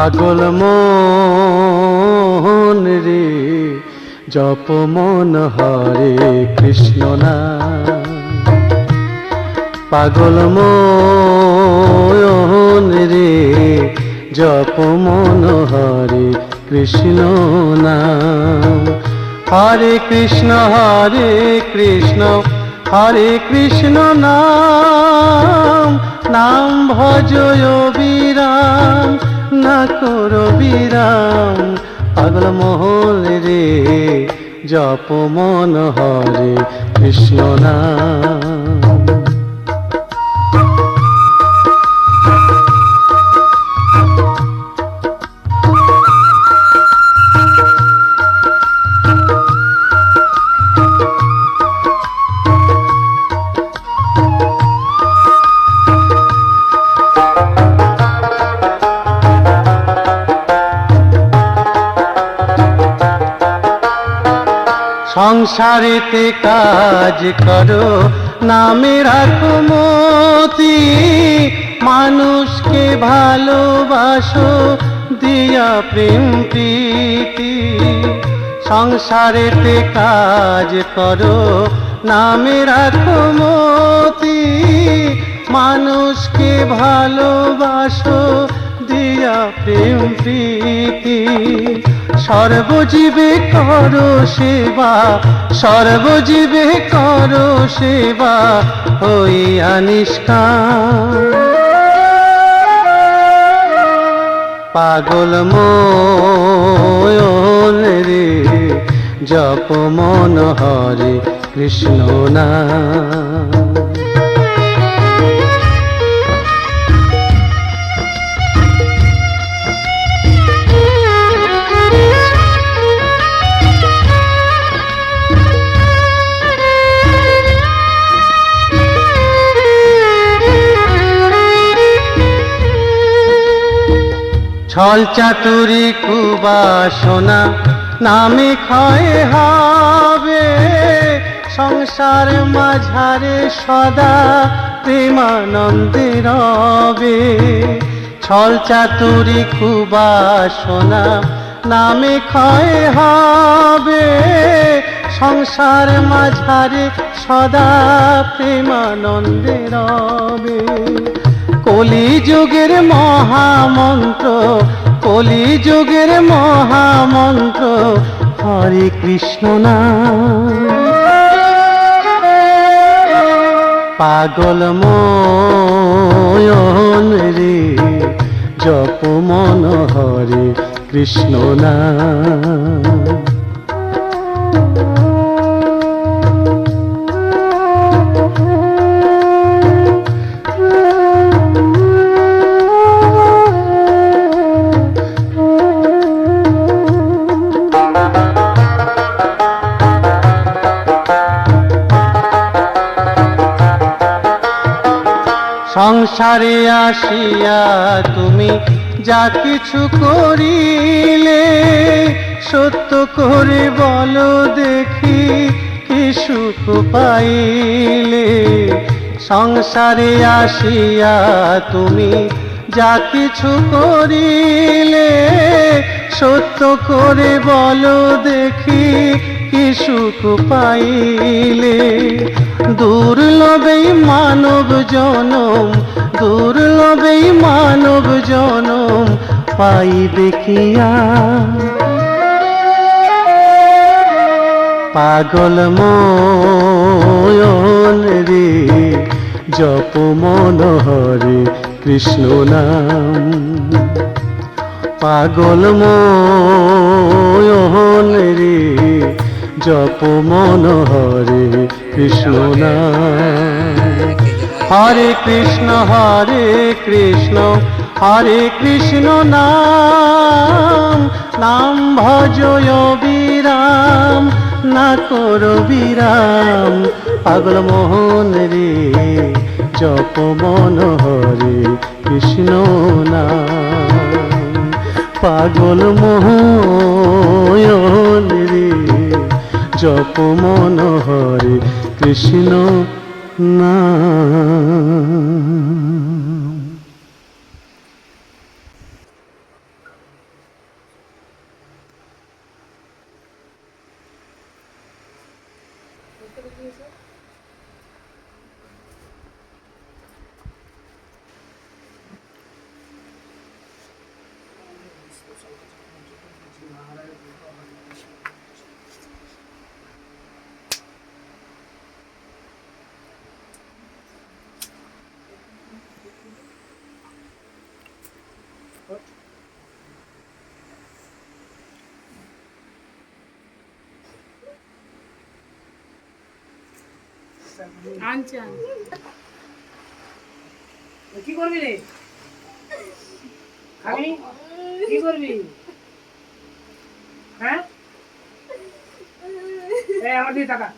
পাগল মন রে, জপ মন হরে কৃষ্ণ না। পাগল মন রে, জপ মন হরে কৃষ্ণ নাম হরে কৃষ্ণ হরে কৃষ্ণ হরে কৃষ্ণ নাম নাম ভজয় বিরাম না করো বিরাম পাগল মহল রে জপ মন হরে কৃষ্ণ নাম। সংসারেতে কাজ করো, নামে রাখো মতি। মানুষকে ভালোবাসো, দিয়া প্রেম প্রীতি। সংসারেতে কাজ করো, নামে রাখো মতি। মানুষকে ভালোবাসো দিয়া প্রেম প্রীতি। সর্বজীবে করো সেবা, সর্বজীবে করো সেবা, হইয়া নিষ্কাম। পাগল মন রে, জপ মন হরে কৃষ্ণ না ছল চাতুরি কুবাসনা নামে ক্ষয় হবে। সংসার মাঝারে সদা প্রেমানন্দে রবে। ছল চাতুরি কুবাসনা নামে ক্ষয় হবে। সংসার মাঝারে সদা প্রেমানন্দে রবে। কলি যুগের মহামন্ত্র কলি যুগের মহামন্ত্র, হরে কৃষ্ণ নাম। পাগল মন রে, জপ মন হরে কৃষ্ণ নাম। সংসারে আসিয়া তুমি যা কিছু করিলে সত্য করে বলো দেখি কি সুখ পাইলে। সংসারে আসিয়া তুমি যা কিছু করিলে সত্য করে বলো দেখি কি সুখ পাইলে। দুর্লভেই মানব জনম, দুর্লভেই মানব জনম, পাইবে কিয়া পাগল মন রে, জপ মন কৃষ্ণ নাম। পাগল মন রে, জপ মন কৃষ্ণ নাম হরে কৃষ্ণ হরে কৃষ্ণ হরে কৃষ্ণ নাম নাম ভজয় বিরাম, না করো বিরাম, পাগল মোহন রে, জপ মন হরে কৃষ্ণ না পাগল মোহন রে, জপ মন হরে কৃষ্ণ না আনছে কি করবি রে? খাবি? কি করবি? হ্যাঁ? আমার দিকে টাকা